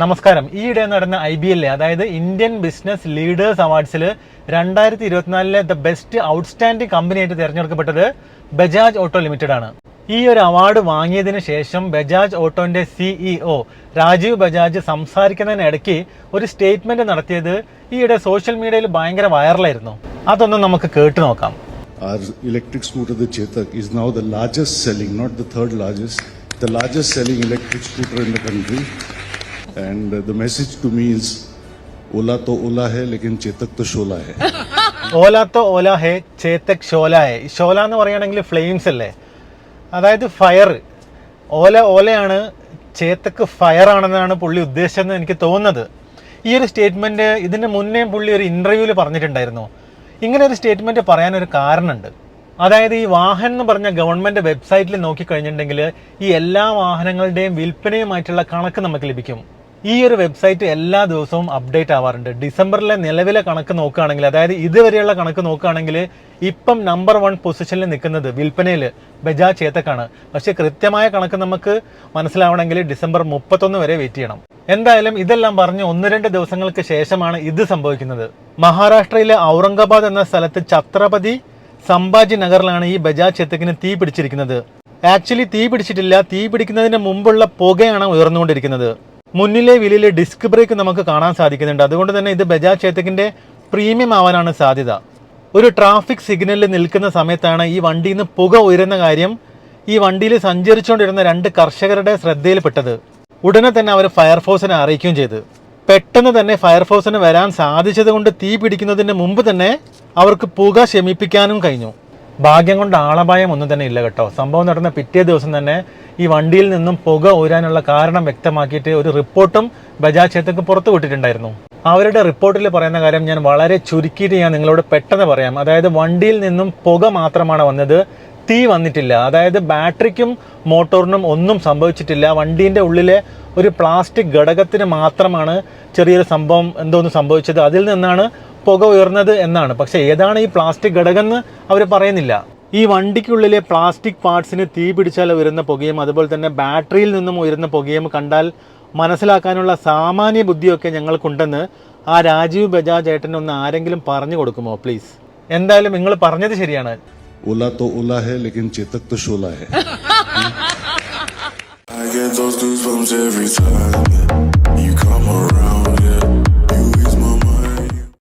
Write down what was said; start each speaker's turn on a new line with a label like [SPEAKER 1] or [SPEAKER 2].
[SPEAKER 1] നമസ്കാരം. ഈയിടെ നടന്ന ഐ ബി എല്ലെ അതായത് ഇന്ത്യൻ ബിസിനസ് ലീഡേഴ്സ് അവാർഡ്സിൽ രണ്ടായിരത്തി ഇരുപത്തിനാലിലെ ദ ബെസ്റ്റ് ഔട്ട്സ്റ്റാൻഡിംഗ് കമ്പനിയായിട്ട് തിരഞ്ഞെടുക്കപ്പെട്ടത് ബജാജ് ഓട്ടോ ലിമിറ്റഡ് ആണ് ഈ ഒരു അവാർഡ് വാങ്ങിയതിനു ശേഷം ബജാജ് ഓട്ടോന്റെ സിഇഒ രാജീവ് ബജാജ് സംസാരിക്കുന്നതിനിടയ്ക്ക് ഒരു സ്റ്റേറ്റ്മെന്റ് നടത്തിയത് ഈയിടെ സോഷ്യൽ മീഡിയയിൽ ഭയങ്കര വൈറലായിരുന്നു. അതൊന്നും നമുക്ക് കേട്ടു നോക്കാം.
[SPEAKER 2] Our electric scooter, the Chetak, is now the largest selling, not the third largest, the largest selling electric scooter in the country. And the message to me is, Ola to Ola hai, lekin Chetak to Shola hai.
[SPEAKER 1] ഓലാത്തോ ഓല ഹേ ചേത്തക് ഷോല ഹേ ഷോല എന്ന് പറയുകയാണെങ്കിൽ flames അല്ലേ? അതായത് fire ഓല ഓലയാണ് ചേത്തക്ക് fire ആണെന്നാണ് പുള്ളി ഉദ്ദേശിച്ചതെന്ന് എനിക്ക് തോന്നുന്നത്. ഈ ഒരു സ്റ്റേറ്റ്മെന്റ് ഇതിന് മുന്നേ പുള്ളി ഒരു ഇന്റർവ്യൂവിൽ പറഞ്ഞിട്ടുണ്ടായിരുന്നു. ഇങ്ങനെ ഒരു സ്റ്റേറ്റ്മെന്റ് പറയാനൊരു കാരണമുണ്ട്. അതായത് ഈ വാഹൻ എന്ന് പറഞ്ഞ ഗവൺമെന്റ് വെബ്സൈറ്റിൽ നോക്കിക്കഴിഞ്ഞിട്ടുണ്ടെങ്കിൽ ഈ എല്ലാ വാഹനങ്ങളുടെയും വിൽപ്പനയുമായിട്ടുള്ള കണക്ക് നമുക്ക് ലഭിക്കും. ഈ ഒരു വെബ്സൈറ്റ് എല്ലാ ദിവസവും അപ്ഡേറ്റ് ആവാറുണ്ട്. ഡിസംബറിലെ നിലവിലെ കണക്ക് നോക്കുകയാണെങ്കിൽ അതായത് ഇതുവരെയുള്ള കണക്ക് നോക്കുകയാണെങ്കിൽ ഇപ്പം നമ്പർ വൺ പൊസിഷനിൽ നിൽക്കുന്നത് വിൽപ്പനയിൽ ബജാജ് ചേത്തക്കാണ്. പക്ഷേ കൃത്യമായ കണക്ക് നമുക്ക് മനസ്സിലാവണമെങ്കിൽ ഡിസംബർ മുപ്പത്തൊന്ന് വരെ വെയിറ്റ് ചെയ്യണം. എന്തായാലും ഇതെല്ലാം പറഞ്ഞ് ഒന്ന് രണ്ട് ദിവസങ്ങൾക്ക് ശേഷമാണ് ഇത് സംഭവിക്കുന്നത്. മഹാരാഷ്ട്രയിലെ ഔറംഗാബാദ് എന്ന സ്ഥലത്ത് ഛത്രപതി സംഭാജി നഗറിലാണ് ഈ ബജാജ് ചേത്തക്കിന് തീ പിടിച്ചിരിക്കുന്നത്. ആക്ച്വലി തീ പിടിച്ചിട്ടില്ല. തീ പിടിക്കുന്നതിന് മുമ്പുള്ള പുകയാണ് ഉയർന്നുകൊണ്ടിരിക്കുന്നത്. മുന്നിലെ വിലയിലെ ഡിസ്ക് ബ്രേക്ക് നമുക്ക് കാണാൻ സാധിക്കുന്നുണ്ട്. അതുകൊണ്ട് തന്നെ ഇത് ബജാജ് ചേത്തക്കിന്റെ പ്രീമിയം ആവാനാണ് സാധ്യത. ഒരു ട്രാഫിക് സിഗ്നലിൽ നിൽക്കുന്ന സമയത്താണ് ഈ വണ്ടിയിൽ നിന്ന് പുക ഉയരുന്ന കാര്യം ഈ വണ്ടിയിൽ സഞ്ചരിച്ചുകൊണ്ടിരുന്ന രണ്ട് കർഷകരുടെ ശ്രദ്ധയിൽപ്പെട്ടത്. ഉടനെ തന്നെ അവർ ഫയർഫോഴ്സിനെ അറിയിക്കുകയും ചെയ്തു. പെട്ടെന്ന് തന്നെ ഫയർഫോഴ്സിന് വരാൻ സാധിച്ചത് കൊണ്ട് തീ പിടിക്കുന്നതിന് മുമ്പ് തന്നെ അവർക്ക് പുക ശമിപ്പിക്കാനും കഴിഞ്ഞു. ഭാഗ്യം കൊണ്ട് ആളപായം ഒന്നും തന്നെ ഇല്ല കേട്ടോ. സംഭവം നടന്ന പിറ്റേ ദിവസം തന്നെ ഈ വണ്ടിയിൽ നിന്നും പുക ഊരാനുള്ള കാരണം വ്യക്തമാക്കിയിട്ട് ഒരു റിപ്പോർട്ടും ബജാജ് ക്ഷേത്രത്തിൽ പുറത്തു വിട്ടിട്ടുണ്ടായിരുന്നു. അവരുടെ റിപ്പോർട്ടിൽ പറയുന്ന കാര്യം ഞാൻ വളരെ ചുരുക്കിയിട്ട് ഞാൻ നിങ്ങളോട് പെട്ടെന്ന് പറയാം. അതായത് വണ്ടിയിൽ നിന്നും പുക മാത്രമാണ് വന്നത്. തീ വന്നിട്ടില്ല. അതായത് ബാറ്ററിക്കും മോട്ടോറിനും ഒന്നും സംഭവിച്ചിട്ടില്ല. വണ്ടീന്റെ ഉള്ളിലെ ഒരു പ്ലാസ്റ്റിക് ഘടകത്തിന് മാത്രമാണ് ചെറിയൊരു സംഭവം എന്തോന്ന് സംഭവിച്ചത്. അതിൽ നിന്നാണ് പുക ഉയർന്നത് എന്നാണ് പക്ഷെ ഏതാണ് ഈ പ്ലാസ്റ്റിക് ഘടകം എന്ന് അവർ പറയുന്നില്ല ഈ വണ്ടിക്കുള്ളിലെ പ്ലാസ്റ്റിക് പാർട്സിന് തീ പിടിച്ചാൽ ഉയരുന്ന പുകയും അതുപോലെ തന്നെ ബാറ്ററിയിൽ നിന്നും ഉയരുന്ന പുകയും കണ്ടാൽ മനസ്സിലാക്കാനുള്ള സാമാന്യ ബുദ്ധിയൊക്കെ ഞങ്ങൾക്കുണ്ടെന്ന് ആ രാജീവ് ബജാജ് ഏട്ടൻ ഒന്ന് ആരെങ്കിലും പറഞ്ഞു കൊടുക്കുമോ പ്ലീസ് എന്തായാലും നിങ്ങൾ പറഞ്ഞത് ശരിയാണ്.
[SPEAKER 3] I get those goosebumps every time.